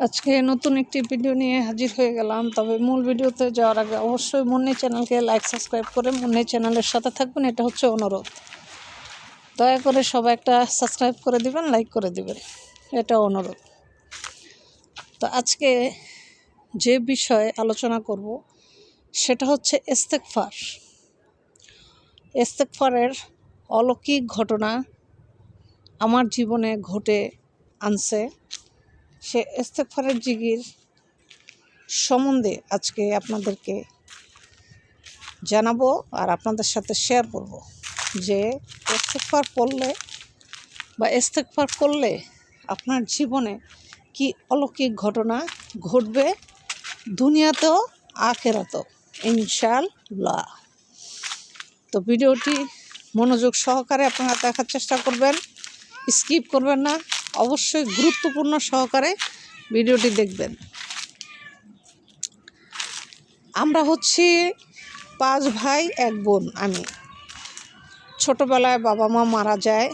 আজকে নতুন একটি ভিডিও নিয়ে হাজির হয়ে গেলাম। তবে মূল ভিডিওতে যাওয়ার আগে অবশ্যই মুন্নি চ্যানেলকে লাইক সাবস্ক্রাইব করে মুন্নি চ্যানেলের সাথে থাকবেন। এটা হচ্ছে অনুরোধ। দয়া করে সবাই একটা সাবস্ক্রাইব করে দিবেন লাইক করে দিবেন। এটা অনুরোধ। তো আজকে যে বিষয়ে আলোচনা করব, সেটা হচ্ছে ইস্তেকফার। ইস্তেকফারের অলৌকিক ঘটনা আমার জীবনে ঘটে আনছে। সে ইস্তেকফারের জিগির সম্বন্ধে আজকে আপনাদেরকে জানাব আর আপনাদের সাথে শেয়ার করব যে ইস্তেকফার পড়লে বা ইস্তেকফার করলে আপনার জীবনে কি অলৌকিক ঘটনা ঘটবে দুনিয়াতেও, আখেরাতেও ইনশাল্লাহ তো ভিডিওটি মনোযোগ সহকারে আপনারা দেখার চেষ্টা করবেন, স্কিপ করবেন না। অবশ্যই গুরুত্বপূর্ণ সহকারে ভিডিওটি দেখবেন। আমরা হচ্ছি পাঁচ ভাই, এক বোন আমি। ছোটোবেলায় বাবা মা মারা যায়।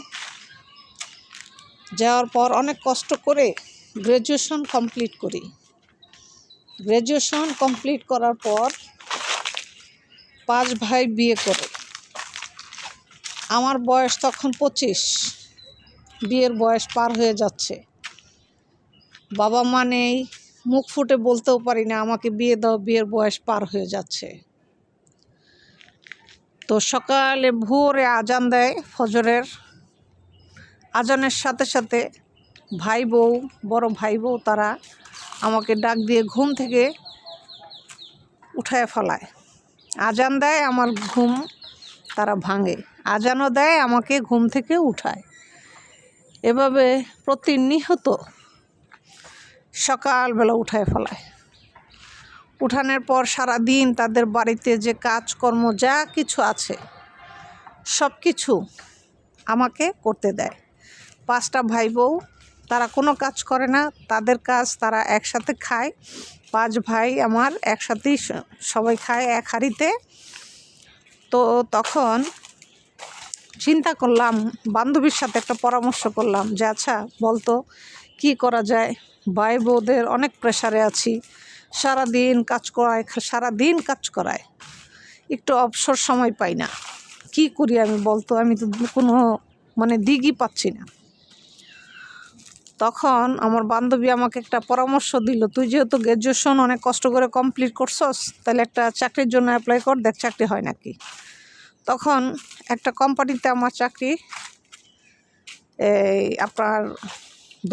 যাওয়ার পর অনেক কষ্ট করে গ্র্যাজুয়েশন কমপ্লিট করি। গ্র্যাজুয়েশন কমপ্লিট করার পর পাঁচ ভাই বিয়ে করে। আমার বয়স তখন পঁচিশ। বিয়ের বয়স পার হয়ে যাচ্ছে। বাবা মা নেই, মুখ ফুটে বলতেও পারি না, আমাকে বিয়ে দাও, বিয়ের বয়স পার হয়ে যাচ্ছে। তো সকালে ভোরে আজান দেয় ফজরের। আজানের সাথে সাথে ভাই বউ, বড় ভাই বউ তারা আমাকে ডাক দিয়ে ঘুম থেকে উঠায় ফেলায়। আজান দেয়, আমার ঘুম তারা ভাঙে। আজানও দেয়, আমাকে ঘুম থেকে উঠায়। এভাবে প্রতিনিহত সকালবেলা উঠায় ফেলায়। উঠানের পর সারা দিন তাদের বাড়িতে যে কাজকর্ম, যা কিছু আছে, সব কিছু আমাকে করতে দেয়। পাঁচটা ভাই বউ তারা কোনো কাজ করে না, তাদের কাজ তারা একসাথে খায়। পাঁচ ভাই আমার একসাথেই সবাই খায় এক হাঁড়িতে। তো তখন চিন্তা করলাম, বান্ধবীর সাথে একটা পরামর্শ করলাম যে আচ্ছা বলতো, কি করা যায়? ভাই বউদের অনেক প্রেশারে আছি। সারা দিন কাজ করায় সারা দিন কাজ করায়। একটু অবসর সময় পাই না। কি করি আমি বলতো? আমি তো কোনো মানে দিকই পাচ্ছি না। তখন আমার বান্ধবী আমাকে একটা পরামর্শ দিল, তুই যেহেতু গ্র্যাজুয়েশন অনেক কষ্ট করে কমপ্লিট করছস, তাহলে একটা চাকরির জন্য অ্যাপ্লাই কর, দেখ চাকরি হয় নাকি? তখন একটা কোম্পানিতে আমার চাকরি, এই আপনার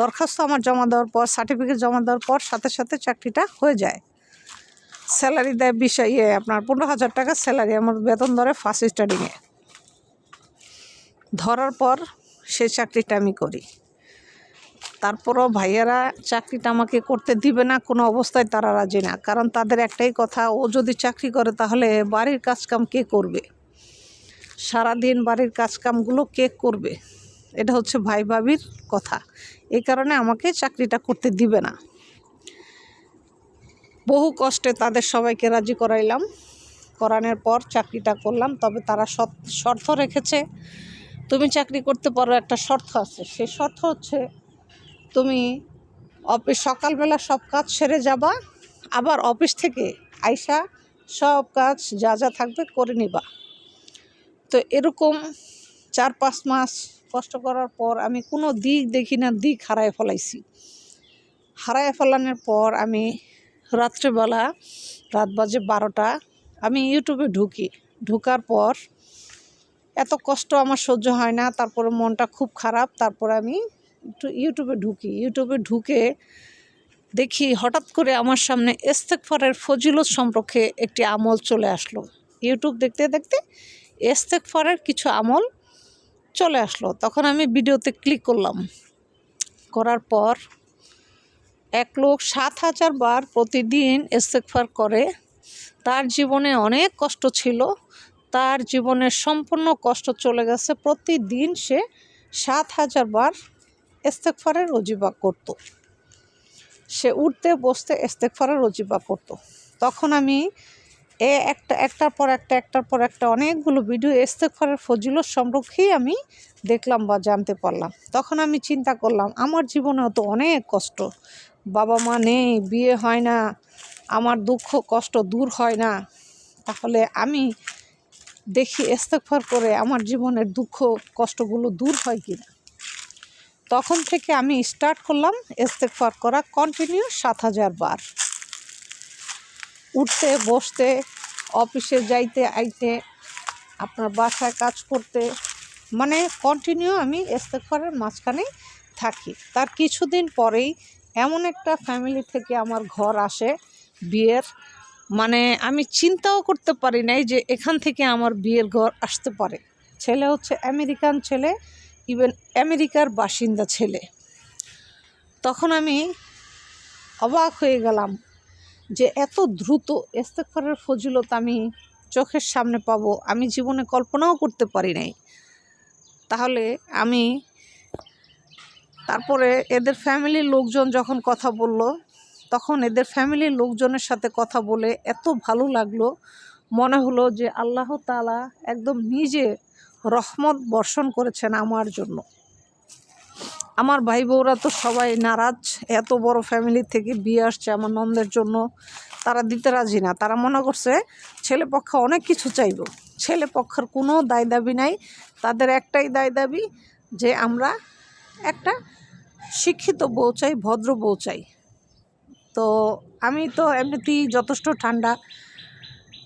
দরখাস্ত আমার জমা দেওয়ার পর সার্টিফিকেট জমা দেওয়ার পর সাথে সাথে চাকরিটা হয়ে যায়। স্যালারি দেয় বিশ ইয়ে আপনার পনেরো হাজার টাকা স্যালারি আমার বেতন ধরে ফার্স্ট স্টার্টিংয়ে ধরার পর সেই চাকরিটা আমি করি। তারপরও ভাইয়ারা চাকরিটা আমাকে করতে দিবে না, কোনো অবস্থায় তারা রাজি না। কারণ তাদের একটাই কথা, ও যদি চাকরি করে তাহলে বাড়ির কাজকাম কে করবে? সারাদিন বাড়ির কাজকামগুলো কে করবে? এটা হচ্ছে ভাই ভাবির কথা। এই কারণে আমাকে চাকরিটা করতে দিবে না। বহু কষ্টে তাদের সবাইকে রাজি করাইলাম। করানোর পর চাকরিটা করলাম, তবে তারা শর্ত- রেখেছে, তুমি চাকরি করতে পারো, একটা শর্ত আছে। সেই শর্ত হচ্ছে, তুমি অফিস সকালবেলা সব কাজ সেরে যাবা, আবার অফিস থেকে আইসা সব কাজ যা যা থাকবে করে নিবা। তো এরকম চার পাঁচ মাস কষ্ট করার পর আমি কোনো দিক দেখি না, দিক হারায় ফেলাইছি। হারায় ফেলানোর পর আমি রাত্রেবেলা রাত বাজে বারোটা, আমি ইউটিউবে ঢুকি। ঢুকার পর এত কষ্ট আমার সহ্য হয় না, তারপরে মনটা খুব খারাপ, তারপরে আমি একটু ইউটিউবে ঢুকি। ইউটিউবে ঢুকে দেখি হঠাৎ করে আমার সামনে ইস্তেকফারের ফজিলত সম্পর্কে একটি আমল চলে আসলো। ইউটিউব দেখতে দেখতে ইস্তেকফারের কিছু আমল চলে আসলো। তখন আমি ভিডিওতে ক্লিক করলাম। করার পর এক লোক সাত হাজার বার প্রতিদিন ইস্তেকফার করে। তার জীবনে অনেক কষ্ট ছিল। তার জীবনের সম্পূর্ণ কষ্ট চলে গেছে। প্রতিদিন সে সাত হাজার বার ইস্তেকফারের রজিবা করত। সে উঠতে, বসতে ইস্তেকফারের রজিবা করত। তখন আমি এ একটা, একটার পর একটা, একটার পর একটা অনেকগুলো ভিডিও ইস্তেকফারের ফজিলত সম্পর্কেই আমি দেখলাম বা জানতে পারলাম। তখন আমি চিন্তা করলাম, আমার জীবনেও তো অনেক কষ্ট। বাবা মা নেই, বিয়ে হয় না, আমার দুঃখ, কষ্ট দূর হয় না। তাহলে আমি দেখি ইস্তেকফার করে আমার জীবনের দুঃখ, কষ্টগুলো দূর হয় কি না তখন থেকে আমি স্টার্ট করলাম ইস্তেকফার করা কন্টিনিউ সাত হাজার বার। উঠতে, বসতে, অফিসে যাইতে, আইতে, আপনার বাসায় কাজ করতে মানে কন্টিনিউ আমি ইস্তেকফারের মাঝখানেই থাকি। তার কিছুদিন পরেই এমন একটা ফ্যামিলি থেকে আমার ঘর আসে বিয়ের। মানে আমি চিন্তাও করতে পারি নাই যে এখান থেকে আমার বিয়ের ঘর আসতে পারে। ছেলে হচ্ছে আমেরিকান ছেলে ইভেন আমেরিকার বাসিন্দা ছেলে। তখন আমি অবাক হয়ে গেলাম যে এত দ্রুত ইস্তেকফারের ফজিলত আমি চোখের সামনে পাবো, আমি জীবনে কল্পনাও করতে পারি নাই। তাহলে আমি তারপরে এদের ফ্যামিলির লোকজন যখন কথা বলল, তখন এদের ফ্যামিলির লোকজনের সাথে কথা বলে এত ভালো লাগল। মনে হলো যে আল্লাহ তালা একদম নিজে রহমত বর্ষণ করেছেন আমার জন্য। আমার ভাই বউরা তো সবাই নারাজ। এত বড় ফ্যামিলি থেকে বিয়ে আসছে আমার নন্দের জন্য। তারা দিতে রাজি না। তারা মনে করছে, ছেলে পক্ষ অনেক কিছু চাইব। ছেলে পক্ষের কোনো দায় দাবি নাই। তাদের একটাই দায় দাবি যে আমরা একটা শিক্ষিত বউ চাই, ভদ্র বউ চাই। তো আমি তো এমনিতেই যথেষ্ট ঠান্ডা।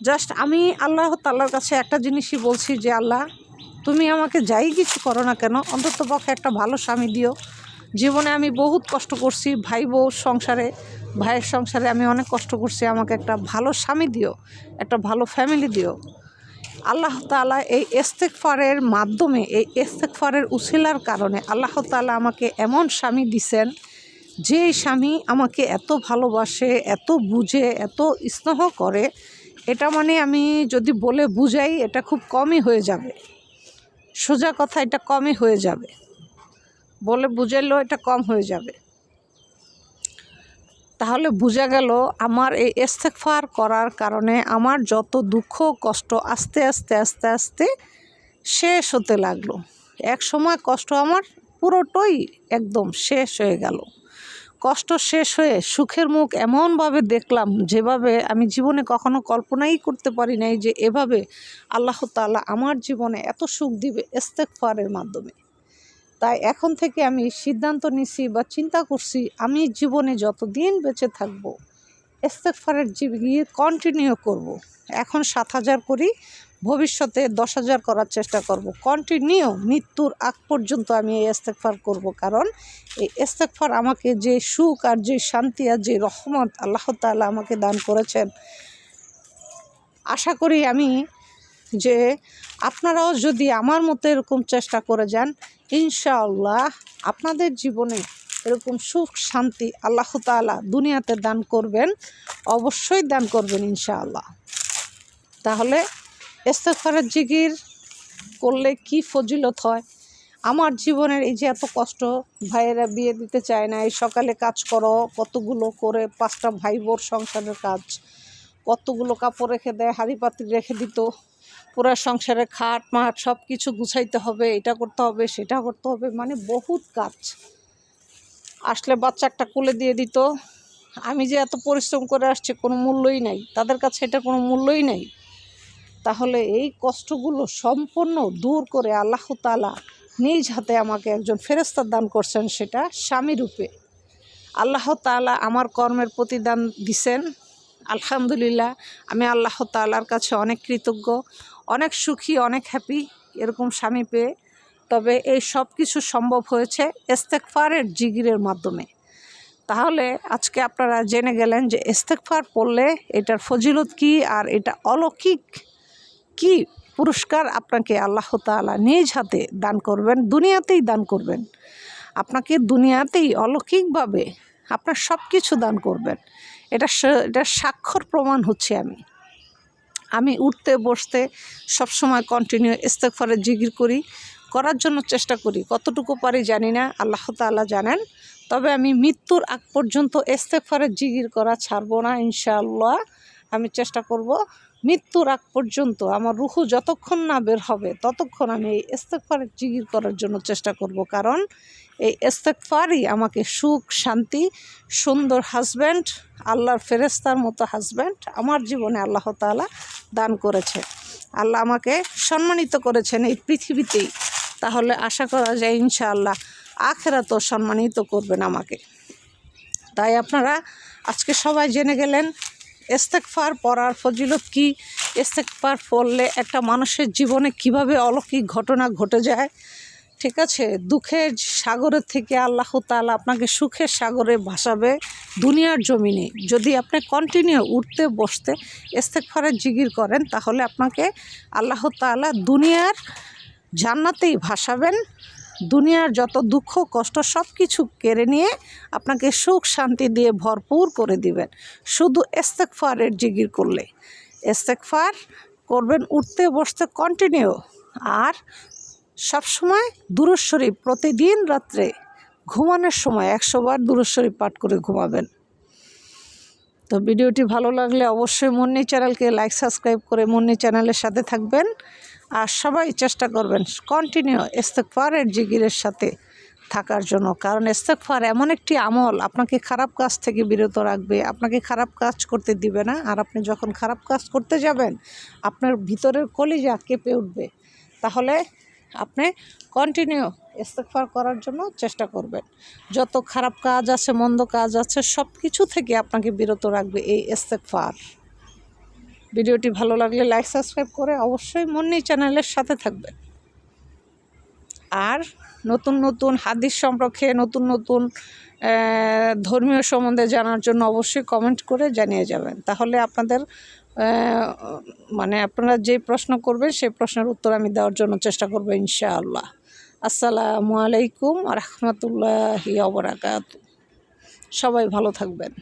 জাস্ট আমি আল্লাহ তাল্লার কাছে একটা জিনিসই বলছি যে, আল্লাহ তুমি আমাকে যাই কিছু করো না কেন? অন্তত পক্ষে একটা ভালো স্বামী দিও। জীবনে আমি বহুত কষ্ট করছি, ভাই বউ সংসারে, ভাইয়ের সংসারে আমি অনেক কষ্ট করছি, আমাকে একটা ভালো স্বামী দিও, একটা ভালো ফ্যামিলি দিও। আল্লাহ তালা এই ইস্তেকফারের মাধ্যমে, এই ইস্তেকফারের উসিলার কারণে আল্লাহ তালা আমাকে এমন স্বামী দিছেন যে স্বামী আমাকে এত ভালোবাসে, এত বুঝে, এত স্নেহ করে। এটা মানে আমি যদি বলে বুঝাই, এটা খুব কমই হয়ে যাবে। সোজা কথা, এটা কমই হয়ে যাবে। বলে বুঝাইলেও এটা কম হয়ে যাবে। তাহলে বোঝা গেল আমার এই ইস্তেকফার করার কারণে আমার যত দুঃখ কষ্ট আস্তে আস্তে আস্তে আস্তে শেষ হতে লাগল। এক সময় কষ্ট আমার পুরোটাই একদম শেষ হয়ে গেল। কষ্ট শেষ হয়ে সুখের মুখ এমনভাবে দেখলাম যেভাবে আমি জীবনে কখনো কল্পনাই করতে পারি নাই যে এভাবে আল্লাহ তাআলা আমার জীবনে এত সুখ দিবে ইস্তেকফারের মাধ্যমে তাই এখন থেকে আমি সিদ্ধান্ত নিছি বা চিন্তা করছি, আমি জীবনে যত দিন বেঁচে থাকব ইস্তেকফারের জীবনী কন্টিনিউ করব। এখন সাত হাজার করি ভবিষ্যতে দশ হাজার করার চেষ্টা করব। কন্টিনিউ মৃত্যুর আগ পর্যন্ত আমি এই ইস্তেকফার করব কারণ এই ইস্তেকফার আমাকে যে সুখ আর যে শান্তি আর যে রহমত আল্লাহ তাআলা আমাকে দান করেছেন, আশা করি আমি যে আপনারাও যদি আমার মতো এরকম চেষ্টা করে যান, ইনশাআল্লাহ আপনাদের জীবনে এরকম সুখ শান্তি আল্লাহ তাআলা দুনিয়াতে দান করবেন, অবশ্যই দান করবেন ইনশাআল্লাহ। তাহলে ইস্তেগফারের জিকির করলে কি ফজিলত হয়? আমার জীবনের এই যে এত কষ্ট, ভাইয়েরা বিয়ে দিতে চায় না, এই সকালে কাজ করো, কতগুলো করে পাঁচটা ভাই বোর সংসারের কাজ, কতগুলো কাপড় রেখে দেয় হাঁড়ি পাতিল রেখে দিত, পুরো সংসারে খাট মাট সব কিছু গুছাইতে হবে, এটা করতে হবে, সেটা করতে হবে মানে বহুত কাজ। আসলে বাচ্চা একটা কোলে দিয়ে দিত। আমি যে এত পরিশ্রম করে আসছি, কোনো মূল্যই নাই। তাদের কাছে এটা কোনো মূল্যই নাই। তাহলে এই কষ্টগুলো সম্পূর্ণ দূর করে আল্লাহ তালা নিজ হাতে আমাকে একজন ফেরেস্তার দান করছেন সেটা স্বামী রূপে। আল্লাহ তালা আমার কর্মের প্রতিদান দিছেন। আলহামদুলিল্লাহ, আমি আল্লাহ তালার কাছে অনেক কৃতজ্ঞ, অনেক সুখী, অনেক হ্যাপি এরকম স্বামী পেয়ে। তবে এই সব কিছু সম্ভব হয়েছে ইস্তেকফারের জিগিরের মাধ্যমে। তাহলে আজকে আপনারা জেনে গেলেন যে ইস্তেকফার পড়লে এটার ফজিলত কি আর এটা অলৌকিক কি পুরস্কার আপনাকে আল্লাহ তাআলা নিজ হাতে দান করবেন, দুনিয়াতেই দান করবেন। আপনাকে দুনিয়াতেই অলৌকিকভাবে আপনার সব কিছু দান করবেন। এটা এটা স্বাক্ষর প্রমাণ হচ্ছে আমি। আমি উঠতে, বসতে সবসময় কন্টিনিউ ইস্তেকফারের জিগির করি, করার জন্য চেষ্টা করি। কতটুকু পারি জানি না, আল্লাহ তাআলা জানেন। তবে আমি মৃত্যুর আগ পর্যন্ত ইস্তেকফারের জিগির করা ছাড়বো না, ইনশাআল্লাহ। আমি চেষ্টা করব মৃত্যুর আগ পর্যন্ত আমার রুহু যতক্ষণ না বের হবে, ততক্ষণ আমি এই ইস্তেকফারের জিগির করার জন্য চেষ্টা করব। কারণ এই ইস্তেকফারই আমাকে সুখ, শান্তি, সুন্দর হাজব্যান্ড আল্লাহর ফেরেস্তার মতো হাজব্যান্ড আমার জীবনে আল্লাহ তাআলা দান করেছে। আল্লাহ আমাকে সম্মানিত করেছেন এই পৃথিবীতেই। তাহলে আশা করা যায় ইনশাআল্লাহ আখেরা তো সম্মানিত করবেন আমাকে। তাই আপনারা আজকে সবাই জেনে গেলেন ইস্তেকফার পড়ার ফজিলত কি? ইস্তেকফার পড়লে একটা মানুষের জীবনে কীভাবে অলৌকিক ঘটনা ঘটে যায়? ঠিক আছে? দুঃখের সাগরের থেকে আল্লাহ তাআলা আপনাকে সুখের সাগরে ভাসাবে দুনিয়ার জমিনে। যদি আপনি কন্টিনিউ উঠতে, বসতে ইস্তেকফারের জিগির করেন, তাহলে আপনাকে আল্লাহ তাআলা দুনিয়ার জান্নাতেই ভাসাবেন। দুনিয়ার যত দুঃখ, কষ্ট সব কিছু কেড়ে নিয়ে আপনাকে সুখ, শান্তি দিয়ে ভরপুর করে দিবেন। শুধু ইস্তেকফারের জিগির করলে। ইস্তেকফার করবেন উঠতে, বসতে কন্টিনিউ আর সবসময় দুরুদ শরীফ প্রতিদিন রাত্রে ঘুমানোর সময় একশো বার দুরুদ শরীফ পাঠ করে ঘুমাবেন। তো ভিডিওটি ভালো লাগলে অবশ্যই মুন্নি চ্যানেলকে লাইক সাবস্ক্রাইব করে মুন্নি চ্যানেলের সাথে থাকবেন। আর সবাই চেষ্টা করবেন কন্টিনিউ ইস্তেকফারের জিগিরের সাথে থাকার জন্য। কারণ ইস্তেকফার এমন একটি আমল, আপনাকে খারাপ কাজ থেকে বিরত রাখবে, আপনাকে খারাপ কাজ করতে দিবে না। আর আপনি যখন খারাপ কাজ করতে যাবেন, আপনার ভিতরের কলিজা কেঁপে উঠবে। তাহলে আপনি কন্টিনিউ ইস্তেকফার করার জন্য চেষ্টা করবেন। যত খারাপ কাজ আছে, মন্দ কাজ আছে সব কিছু থেকে আপনাকে বিরত রাখবে এই ইস্তেকফার ভিডিওটি ভালো লাগলে লাইক সাবস্ক্রাইব করে অবশ্যই মন্নি চ্যানেলের সাথে থাকবেন। আর নতুন নতুন হাদিস সম্পর্কে, নতুন নতুন ধর্মীয় সম্বন্ধে জানার জন্য অবশ্যই কমেন্ট করে জানিয়ে যাবেন। তাহলে আপনাদের মানে আপনারা যে প্রশ্ন করবেন, সেই প্রশ্নের উত্তর আমি দেওয়ার জন্য চেষ্টা করব ইনশাআল্লাহ। আসসালামু আলাইকুম রহমতুল্লাহি অবরাকাত সবাই ভালো থাকবেন।